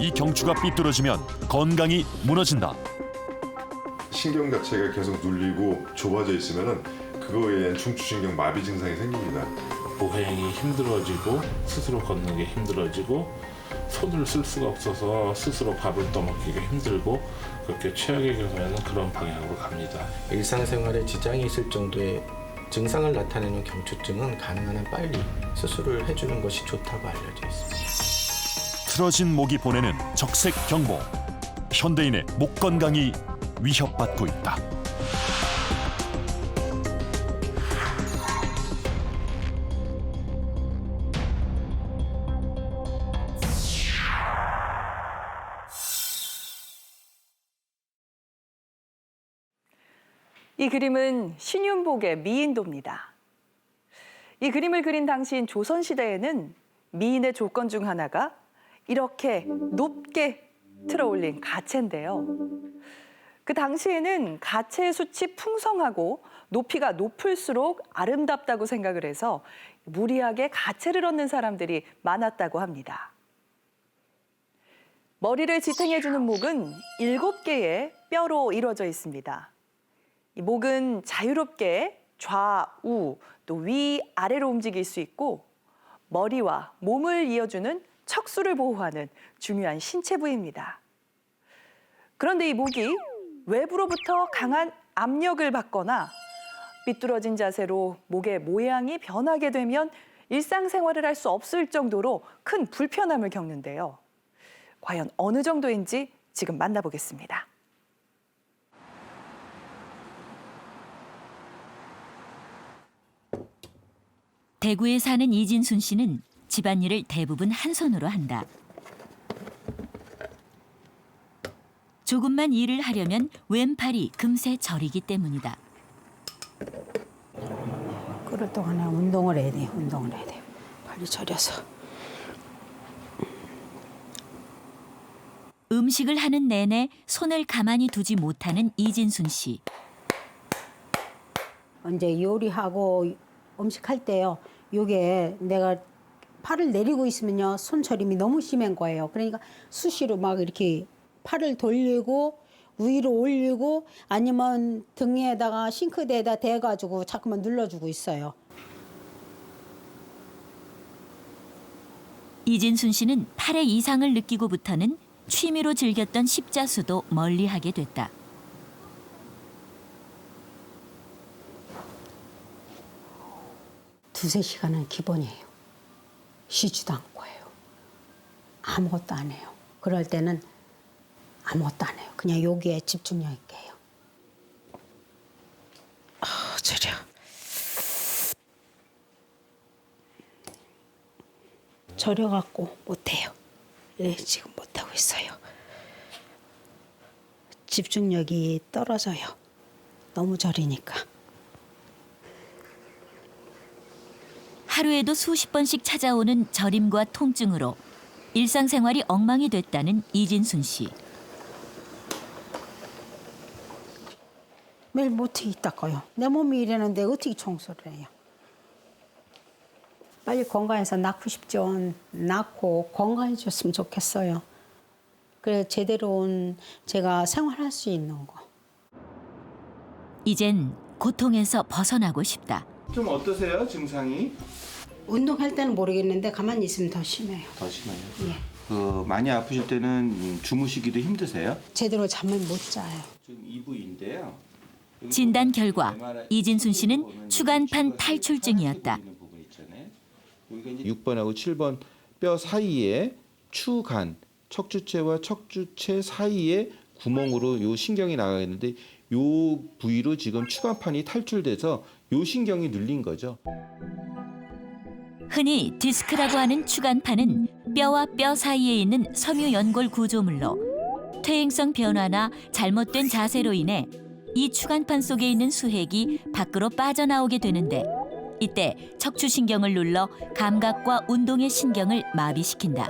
이 경추가 삐뚤어지면 건강이 무너진다. 신경 자체가 계속 눌리고 좁아져 있으면은 그거에 의한 중추신경 마비 증상이 생깁니다. 보행이 힘들어지고 스스로 걷는 게 힘들어지고 손을 쓸 수가 없어서 스스로 밥을 떠먹기가 힘들고 그렇게 최악의 경우에는 그런 방향으로 갑니다. 일상생활에 지장이 있을 정도의 증상을 나타내는 경추증은 가능한 한 빨리 수술을 해주는 것이 좋다고 알려져 있습니다. 틀어진 목이 보내는 적색 경보. 현대인의 목 건강이 위협받고 있다. 이 그림은 신윤복의 미인도입니다. 이 그림을 그린 당시인 조선시대에는 미인의 조건 중 하나가 이렇게 높게 틀어올린 가채인데요. 그 당시에는 가채의 숱이 풍성하고 높이가 높을수록 아름답다고 생각을 해서 무리하게 가채를 얻는 사람들이 많았다고 합니다. 머리를 지탱해주는 목은 일곱 개의 뼈로 이루어져 있습니다. 이 목은 자유롭게 좌우 또 위 아래로 움직일 수 있고 머리와 몸을 이어주는 척수를 보호하는 중요한 신체 부위입니다. 그런데 이 목이 외부로부터 강한 압력을 받거나 삐뚤어진 자세로 목의 모양이 변하게 되면 일상생활을 할 수 없을 정도로 큰 불편함을 겪는데요. 과연 어느 정도인지 지금 만나보겠습니다. 대구에 사는 이진순 씨는 집안일을 대부분 한 손으로 한다. 조금만 일을 하려면 왼팔이 금세 저리기 때문이다. 그럴 동안에 운동을 해야 돼. 운동을 해야 돼. 발이 저려서. 음식을 하는 내내 손을 가만히 두지 못하는 이진순 씨. 이제 요리하고 음식할 때요. 요게 내가 팔을 내리고 있으면요. 손 저림이 너무 심한 거예요. 그러니까 수시로 막 이렇게 팔을 돌리고 위로 올리고 아니면 등에다가 싱크대에다 대가지고 자꾸만 눌러주고 있어요. 이진순 씨는 팔의 이상을 느끼고부터는 취미로 즐겼던 십자수도 멀리하게 됐다. 두세 시간은 기본이에요. 쉬지도 않고 해요. 아무것도 안 해요. 그럴 때는 아무것도 안 해요. 그냥 여기에 집중력 있게 해요. 아, 저려. 저려갖고 못해요. 네, 지금 못하고 있어요. 집중력이 떨어져요. 너무 저리니까. 하루에도 수십 번씩 찾아오는 저림과 통증으로 일상생활이 엉망이 됐다는 이진순 씨. 매일 뭐 어떻게 닦아요? 내 몸이 이러는데 어떻게 청소를 해요? 빨리 건강해서 낳고 싶죠. 낳고 건강해졌으면 좋겠어요. 그래 제대로 온 제가 생활할 수 있는 거. 이젠 고통에서 벗어나고 싶다. 좀 어떠세요 증상이? 운동할 때는 모르겠는데 가만히 있으면 더 심해요. 더 심해요. 예. 그 많이 아프실 때는 음, 주무시기도 힘드세요? 제대로 잠을 못 자요. 지금 이 부위인데요. 여기 진단 보면 결과 이진순 씨는 추간판 탈출증이었다. 파란색 보이는 부분 있잖아요. 여기가 이제 6번하고 7번 뼈 사이에 추간, 척추체와 척추체 사이에 구멍으로 요 신경이 나가 있는데 요 부위로 지금 추간판이 탈출돼서 요 신경이 눌린 거죠. 흔히 디스크라고 하는 추간판은 뼈와 뼈 사이에 있는 섬유 연골 구조물로 퇴행성 변화나 잘못된 자세로 인해 이 추간판 속에 있는 수액이 밖으로 빠져나오게 되는데 이때 척추신경을 눌러 감각과 운동의 신경을 마비시킨다.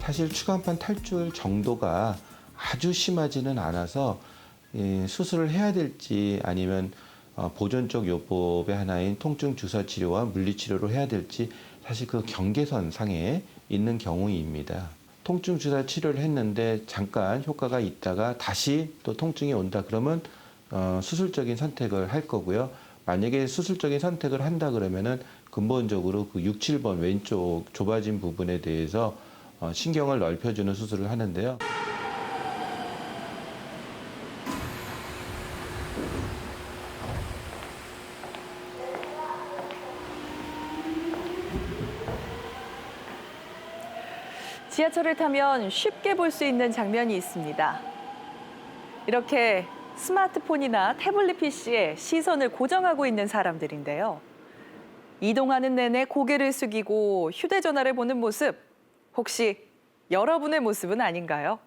사실 추간판 탈출 정도가 아주 심하지는 않아서 예, 수술을 해야 될지 아니면 어, 보존적 요법의 하나인 통증 주사 치료와 물리 치료를 해야 될지 사실 그 경계선 상에 있는 경우입니다. 통증 주사 치료를 했는데 잠깐 효과가 있다가 다시 또 통증이 온다 그러면 어, 수술적인 선택을 할 거고요. 만약에 수술적인 선택을 한다 그러면은 근본적으로 그 6, 7번 왼쪽 좁아진 부분에 대해서 어, 신경을 넓혀주는 수술을 하는데요. 지하철을 타면 쉽게 볼 수 있는 장면이 있습니다. 이렇게 스마트폰이나 태블릿 PC에 시선을 고정하고 있는 사람들인데요. 이동하는 내내 고개를 숙이고 휴대전화를 보는 모습, 혹시 여러분의 모습은 아닌가요?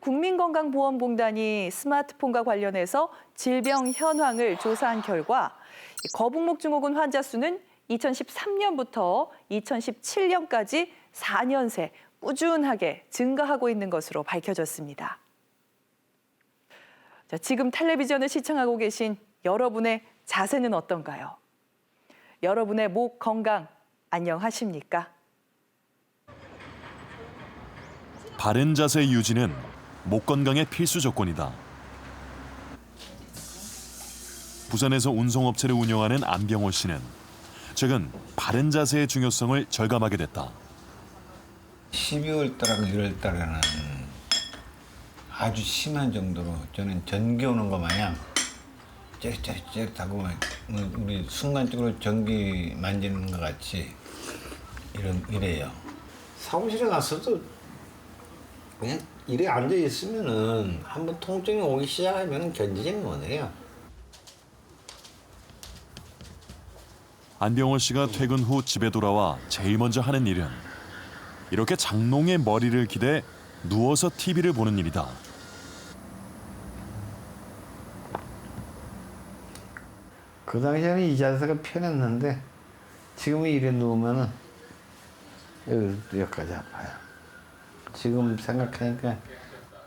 국민건강보험공단이 스마트폰과 관련해서 질병 현황을 조사한 결과 이 거북목 증후군 환자 수는 2013년부터 2017년까지 4년 새 꾸준하게 증가하고 있는 것으로 밝혀졌습니다. 자, 지금 텔레비전을 시청하고 계신 여러분의 자세는 어떤가요? 여러분의 목 건강 안녕하십니까? 바른 자세 유지는 목 건강의 필수 조건이다. 부산에서 운송업체를 운영하는 안병호 씨는 최근 바른 자세의 중요성을 절감하게 됐다. 12월 달하고 1월 달에는 아주 심한 정도로 저는 전기 오는 거 마냥 째릿째릿째릿하고 막 우리 순간적으로 전기 만지는 것 같이 이런 이래요. 사무실에 가서도 그냥 이래 앉아 있으면은 한번 통증이 오기 시작하면 견디지 못해요. 안병호 씨가 퇴근 후 집에 돌아와 제일 먼저 하는 일은 이렇게 장롱에 머리를 기대 누워서 TV를 보는 일이다. 그 당시에는 이 자세가 편했는데 지금은 이래 누우면은 여기, 여기까지 아파요. 지금 생각하니까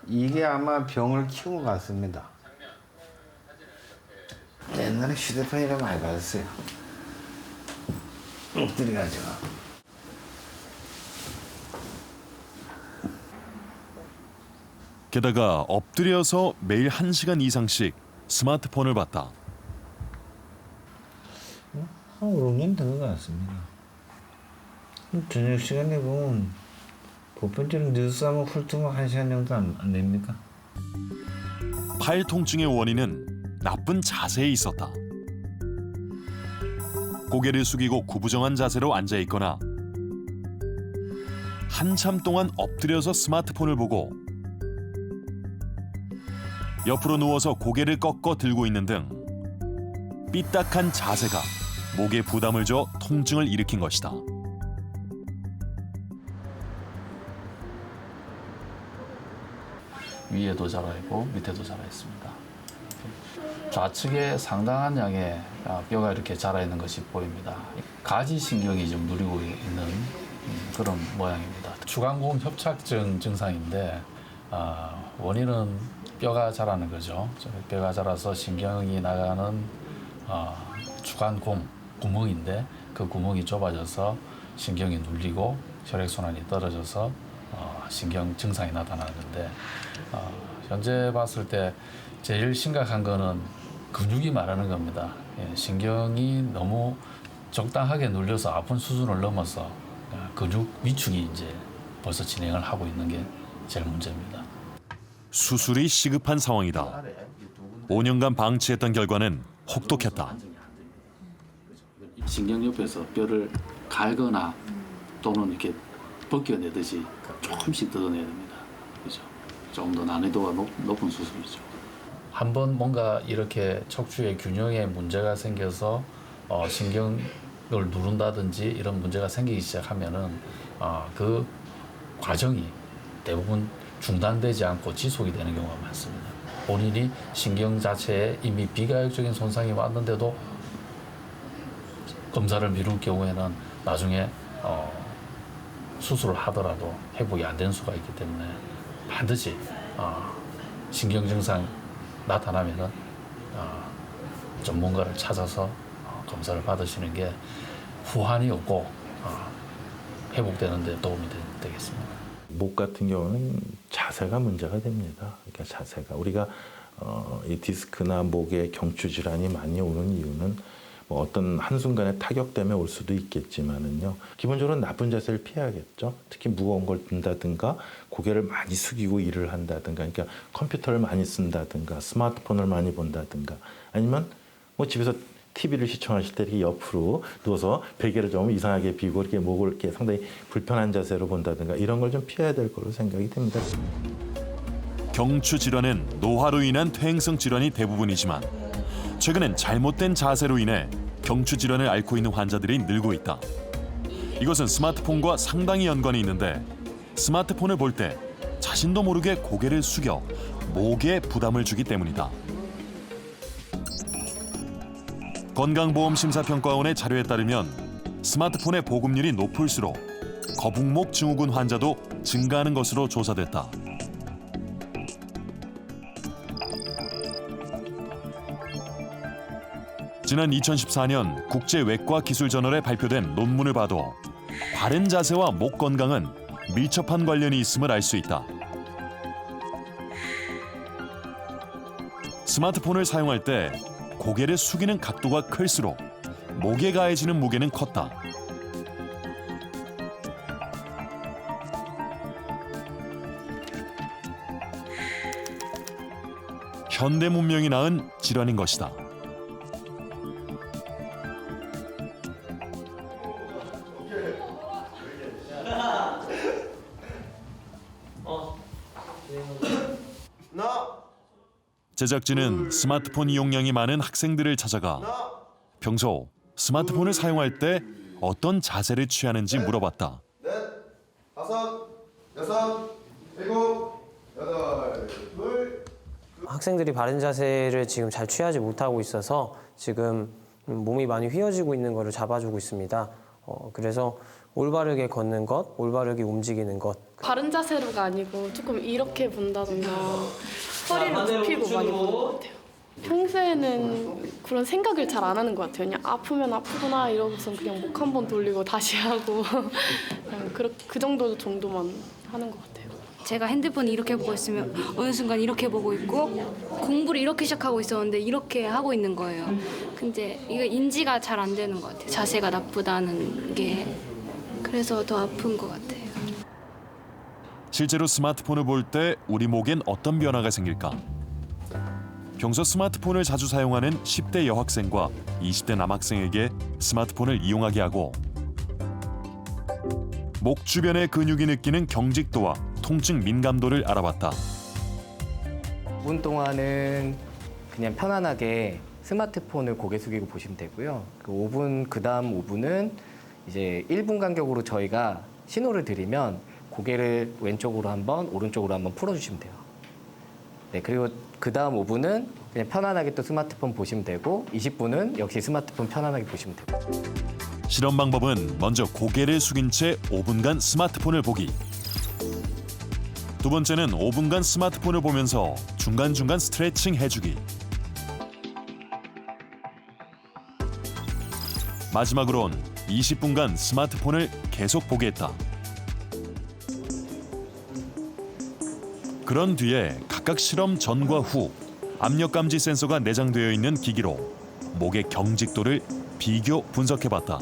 이게 아마 병을 키운 것 같습니다. 옛날에 휴대폰이라 많이 받았어요. 엎드려가지고. 게다가 엎드려서 매일 한시간 이상씩 스마트폰을 봤다. 한 5년 된 것 같습니다. 저녁 시간에 보면 보편적으로 뉴스 하면 훑으면 한 시간 정도 안, 안 됩니까? 팔 통증의 원인은 나쁜 자세에 있었다. 고개를 숙이고 구부정한 자세로 앉아 있거나 한참 동안 엎드려서 스마트폰을 보고 옆으로 누워서 고개를 꺾어 들고 있는 등 삐딱한 자세가 목에 부담을 줘 통증을 일으킨 것이다. 위에도 자라 있고 밑에도 자라 있습니다. 좌측에 상당한 양의 아, 뼈가 이렇게 자라 있는 것이 보입니다. 가지 신경이 좀 누리고 있는 음, 그런 모양입니다. 주간공 협착증 증상인데 아, 원인은 뼈가 자라는 거죠. 저 뼈가 자라서 신경이 나가는 어, 주간공 구멍인데 그 구멍이 좁아져서 신경이 눌리고 혈액 순환이 떨어져서 어, 신경 증상이 나타나는데 어, 현재 봤을 때 제일 심각한 거는 근육이 말하는 겁니다. 예, 신경이 너무 적당하게 눌려서 아픈 수준을 넘어서 어, 근육 위축이 이제 벌써 진행을 하고 있는 게 제일 문제입니다. 수술이 시급한 상황이다. 5년간 방치했던 결과는 혹독했다. 신경 옆에서 뼈를 갈거나 또는 이렇게 벗겨내듯이 조금씩 뜯어내야 됩니다. 그죠? 좀더 난이도가 높, 높은 수술이죠. 한 번 뭔가 이렇게 척추의 균형에 문제가 생겨서 어, 신경을 누른다든지 이런 문제가 생기기 시작하면은 어, 그 과정이 대부분 중단되지 않고 지속이 되는 경우가 많습니다. 본인이 신경 자체에 이미 비가역적인 손상이 왔는데도 검사를 미룰 경우에는 나중에 어, 수술을 하더라도 회복이 안 되는 수가 있기 때문에 반드시 어, 신경 증상 나타나면은 어, 전문가를 찾아서 어, 검사를 받으시는 게 후환이 없고 어, 회복되는 데 도움이 되, 되겠습니다. 목 같은 경우는 자세가 문제가 됩니다. 그러니까 자세가 우리가 어, 이 디스크나 목에 경추 질환이 많이 오는 이유는 뭐 어떤 한순간에 타격 때문에 올 수도 있겠지만은요. 기본적으로 나쁜 자세를 피해야겠죠. 특히 무거운 걸 든다든가 고개를 많이 숙이고 일을 한다든가 그러니까 컴퓨터를 많이 쓴다든가 스마트폰을 많이 본다든가 아니면 뭐 집에서 TV를 시청하실 때 이렇게 옆으로 누워서 베개를 좀 이상하게 비고 이렇게 목을 이렇게 상당히 불편한 자세로 본다든가 이런 걸 좀 피해야 될 거로 생각이 됩니다. 경추 질환은 노화로 인한 퇴행성 질환이 대부분이지만 최근엔 잘못된 자세로 인해 경추 질환을 앓고 있는 환자들이 늘고 있다. 이것은 스마트폰과 상당히 연관이 있는데 스마트폰을 볼 때 자신도 모르게 고개를 숙여 목에 부담을 주기 때문이다. 건강보험심사평가원의 자료에 따르면 스마트폰의 보급률이 높을수록 거북목 증후군 환자도 증가하는 것으로 조사됐다. 지난 2014년 국제 외과 기술 저널에 발표된 논문을 봐도 바른 자세와 목 건강은 밀접한 관련이 있음을 알 수 있다. 스마트폰을 사용할 때 고개를 숙이는 각도가 클수록 목에 가해지는 무게는 컸다. 현대 문명이 낳은 질환인 것이다. 제작진은 스마트폰 이용량이 많은 학생들을 찾아가 평소 스마트폰을 사용할 때 어떤 자세를 취하는지 물어봤다. 다섯, 여섯, 일곱, 여덟, 둘. 학생들이 바른 자세를 지금 잘 취하지 못하고 있어서 지금 음, 몸이 많이 휘어지고 있는 것을 잡아주고 있습니다. 어, 그래서 올바르게 걷는 것, 올바르게 움직이는 것. 바른 자세로가 아니고 조금 이렇게 본다던가 허리를 굽히고 많이 보는 것 같아요. 평소에는 그런 생각을 잘 안 하는 것 같아요. 그냥 아프면 아프구나 이러고선 그냥 목 한 번 돌리고 다시 하고 그냥 그, 그 정도 정도만 하는 것 같아요. 제가 핸드폰 이렇게 보고 있으면 어느 순간 이렇게 보고 있고 공부를 이렇게 시작하고 있었는데 이렇게 하고 있는 거예요. 근데 이거 인지가 잘 안 되는 것 같아요. 자세가 나쁘다는 게 그래서 더 아픈 것 같아요. 실제로 스마트폰을 볼 때 우리 목엔 어떤 변화가 생길까? 평소 스마트폰을 자주 사용하는 10대 여학생과 20대 남학생에게 스마트폰을 이용하게 하고 목 주변의 근육이 느끼는 경직도와 통증 민감도를 알아봤다. 5분 동안은 그냥 편안하게 스마트폰을 고개 숙이고 보시면 되고요. 그 5분 그 다음 5분은 이제 1분 간격으로 저희가 신호를 드리면 고개를 왼쪽으로 한번 오른쪽으로 한번 풀어주시면 돼요. 네 그리고 그 다음 5분은 그냥 편안하게 또 스마트폰 보시면 되고 20분은 역시 스마트폰 편안하게 보시면 되고. 실험 방법은 먼저 고개를 숙인 채 5분간 스마트폰을 보기. 두 번째는 5분간 스마트폰을 보면서 중간중간 스트레칭 해주기. 마지막으론 20분간 스마트폰을 계속 보게 했다. 그런 뒤에 각각 실험 전과 후 압력 감지 센서가 내장되어 있는 기기로 목의 경직도를 비교 분석해 봤다.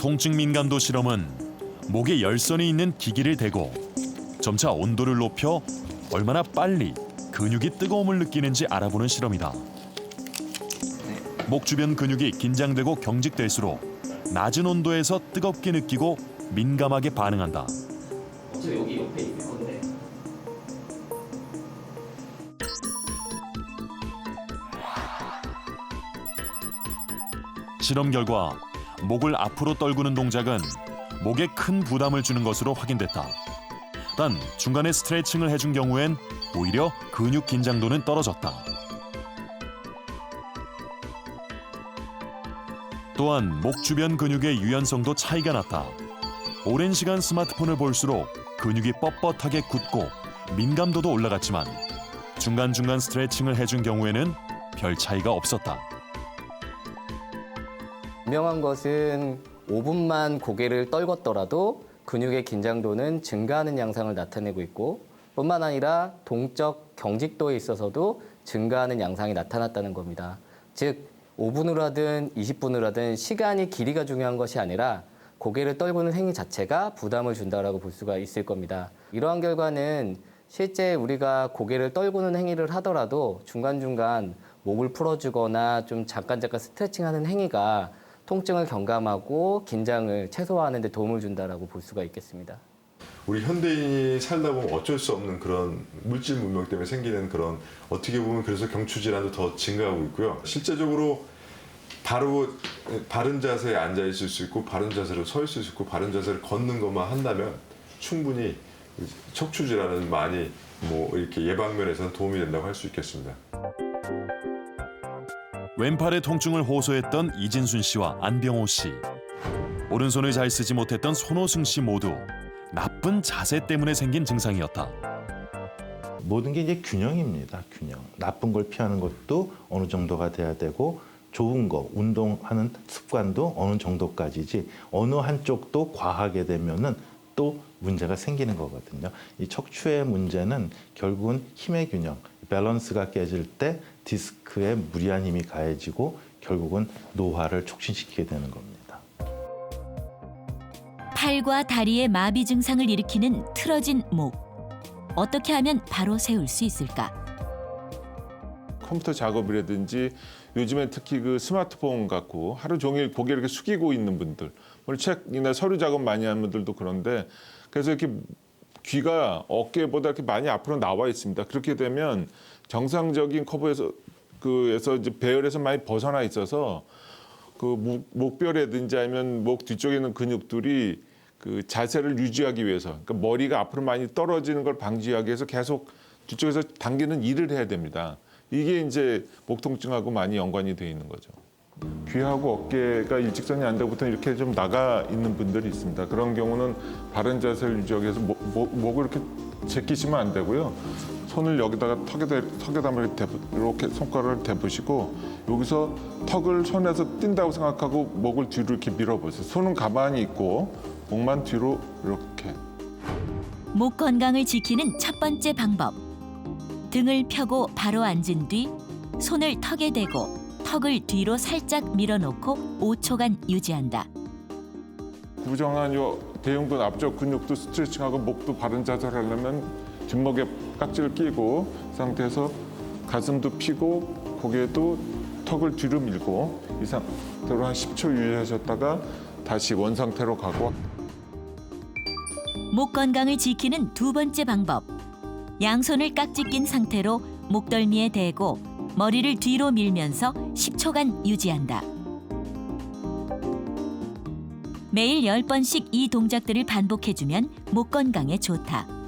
통증 민감도 실험은 목에 열선이 있는 기기를 대고 점차 온도를 높여 얼마나 빨리 근육이 뜨거움을 느끼는지 알아보는 실험이다. 목 주변 근육이 긴장되고 경직될수록 낮은 온도에서 뜨겁게 느끼고 민감하게 반응한다. 여기 옆에 있을 건데. 실험 결과 목을 앞으로 떨구는 동작은 목에 큰 부담을 주는 것으로 확인됐다. 단 중간에 스트레칭을 해준 경우엔 오히려 근육 긴장도는 떨어졌다. 또한 목 주변 근육의 유연성도 차이가 났다. 오랜 시간 스마트폰을 볼수록 근육이 뻣뻣하게 굳고 민감도도 올라갔지만 중간중간 스트레칭을 해준 경우에는 별 차이가 없었다. 분명한 것은 5분만 고개를 떨궜더라도 근육의 긴장도는 증가하는 양상을 나타내고 있고 뿐만 아니라 동적 경직도에 있어서도 증가하는 양상이 나타났다는 겁니다. 즉 5분으로 하든 20분으로 하든 시간이 길이가 중요한 것이 아니라 고개를 떨구는 행위 자체가 부담을 준다라고 볼 수가 있을 겁니다. 이러한 결과는 실제 우리가 고개를 떨구는 행위를 하더라도 중간중간 목을 풀어주거나 좀 잠깐 잠깐 스트레칭하는 행위가 통증을 경감하고 긴장을 최소화하는 데 도움을 준다라고 볼 수가 있겠습니다. 우리 현대인이 살다 보면 어쩔 수 없는 그런 물질 문명 때문에 생기는 그런 어떻게 보면 그래서 경추 질환도 더 증가하고 있고요. 실제적으로 바로 바른 자세에 앉아 있을 수 있고 바른 자세로 서 있을 수 있고 바른 자세를 걷는 것만 한다면 충분히 척추 질환은 많이 뭐 이렇게 예방 면에서는 도움이 된다고 할 수 있겠습니다. 왼팔의 통증을 호소했던 이진순 씨와 안병호 씨. 오른손을 잘 쓰지 못했던 손호승 씨 모두 나쁜 자세 때문에 생긴 증상이었다. 모든 게 이제 균형입니다. 균형. 나쁜 걸 피하는 것도 어느 정도가 돼야 되고 좋은 거 운동하는 습관도 어느 정도까지지 어느 한쪽도 과하게 되면은 또 문제가 생기는 거거든요. 이 척추의 문제는 결국은 힘의 균형, 밸런스가 깨질 때 디스크에 무리한 힘이 가해지고 결국은 노화를 촉진시키게 되는 겁니다. 팔과 다리의 마비 증상을 일으키는 틀어진 목. 어떻게 하면 바로 세울 수 있을까? 컴퓨터 작업이라든지 요즘엔 특히 그 스마트폰 갖고 하루 종일 고개 이렇게 숙이고 있는 분들, 오늘 책이나 서류 작업 많이 하는 분들도 그런데 그래서 이렇게 귀가 어깨보다 이렇게 많이 앞으로 나와 있습니다. 그렇게 되면 정상적인 커브에서 그에서 이제 배열에서 많이 벗어나 있어서 그 목, 목뼈라든지 아니면 목 뒤쪽에 있는 근육들이 그 자세를 유지하기 위해서 그러니까 머리가 앞으로 많이 떨어지는 걸 방지하기 위해서 계속 뒤쪽에서 당기는 일을 해야 됩니다. 이게 이제 목 통증하고 많이 연관이 돼 있는 거죠. 귀하고 어깨가 일직선이 안 되고부터 이렇게 좀 나가 있는 분들이 있습니다. 그런 경우는 바른 자세를 유지하기 위해서 목, 목, 목을 이렇게 제끼시면 안 되고요. 손을 여기다가 턱에다 턱에다 이렇게, 이렇게 손가락을 대보시고 여기서 턱을 손에서 띈다고 생각하고 목을 뒤로 이렇게 밀어보세요. 손은 가만히 있고 목만 뒤로 이렇게. 목 건강을 지키는 첫 번째 방법. 등을 펴고 바로 앉은 뒤 손을 턱에 대고 턱을 뒤로 살짝 밀어놓고 5초간 유지한다. 부정한 요 대흉근 앞쪽 근육도 스트레칭하고 목도 바른 자세를 하려면 뒷목에 깍지를 끼고 이 상태에서 가슴도 펴고 고개도 턱을 뒤로 밀고 이 상태로 한 10초 유지하셨다가 다시 원 상태로 가고 목 건강을 지키는 두 번째 방법. 양손을 깍지 낀 상태로 목덜미에 대고 머리를 뒤로 밀면서 10초간 유지한다. 매일 10번씩 이 동작들을 반복해주면 목 건강에 좋다.